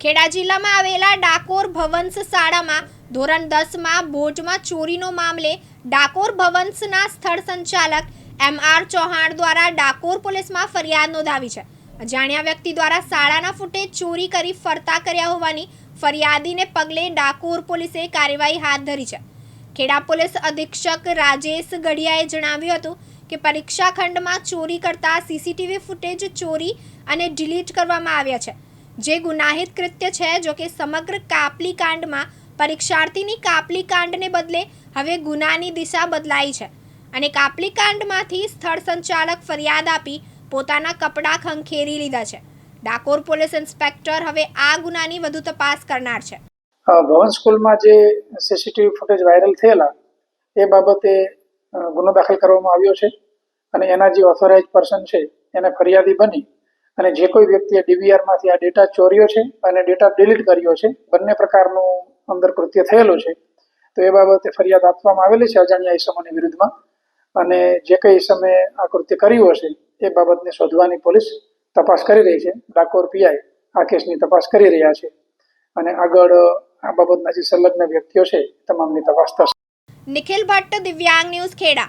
ખેડા જિલ્લામાં આવેલા ડાકોર ભવંશ શાળામાં ધોરણ દસમાં ભોજમાં ચોરીનો મામલે ડાકોર ભવંશના સ્થળ સંચાલક એમ આર ચૌહાણ દ્વારા ડાકોર પોલીસમાં ફરિયાદ નોંધાવી છે. અજાણ્યા વ્યક્તિ દ્વારા શાળાના ફૂટેજ ચોરી કરી ફરતા કર્યા હોવાની ફરિયાદીને પગલે ડાકોર પોલીસે કાર્યવાહી હાથ ધરી છે. ખેડા પોલીસ અધિક્ષક રાજેશ ગઢિયાએ જણાવ્યું હતું કે પરીક્ષા ખંડમાં ચોરી કરતા સીસીટીવી ફૂટેજ ચોરી અને ડિલીટ કરવામાં આવ્યા છે. જે ગુનાહિત કૃત્ય છે, જો કે સમગ્ર કાપલી કાંડમાં પરીક્ષાર્થીની કાપલી કાંડને બદલે હવે ગુનાની દિશા બદલાઈ છે અને કાપલી કાંડમાંથી સ્થળ સંચાલક ફરિયાદ આપી પોતાના કપડાં ખંખેરી લીધા છે. ડાકોર પોલીસ ઇન્સ્પેક્ટર હવે આ ગુનાની વધુ તપાસ કરનાર છે. ભવન સ્કૂલમાં જે સીસીટીવી ફૂટેજ વાયરલ થયેલા, એ બાબતે ગુનો દાખલ કરવામાં આવ્યો છે અને એના જે ઓથોરાઇઝ પર્સન છે, એને ફરિયાદી બની અને જે કોઈ વ્યક્તિએ ડીવીઆરમાંથી આ ડેટા ચોર્યો છે અને ડેટા ડિલીટ કર્યો છે, બંને પ્રકારનું અંદર કૃત્ય થયેલું છે, તો એ બાબતે ફરિયાદ આપવામાં આવેલી છે અજાણ્યા ઇસમોની વિરુદ્ધમાં. અને જે કંઈ ઇસમે આ કૃત્ય કર્યું હશે, એ બાબતને શોધવાની પોલીસ તપાસ કરી રહી છે. ડાકોર પીઆઈ આ કેસની તપાસ કરી રહ્યા છે. અને આગળ આ બાબતના જે સંલગ્ન વ્યક્તિઓ છે તમામની તપાસ થશે. નિખિલ ભટ્ટ, દિવ્યાંગ ન્યૂઝ ખેડા.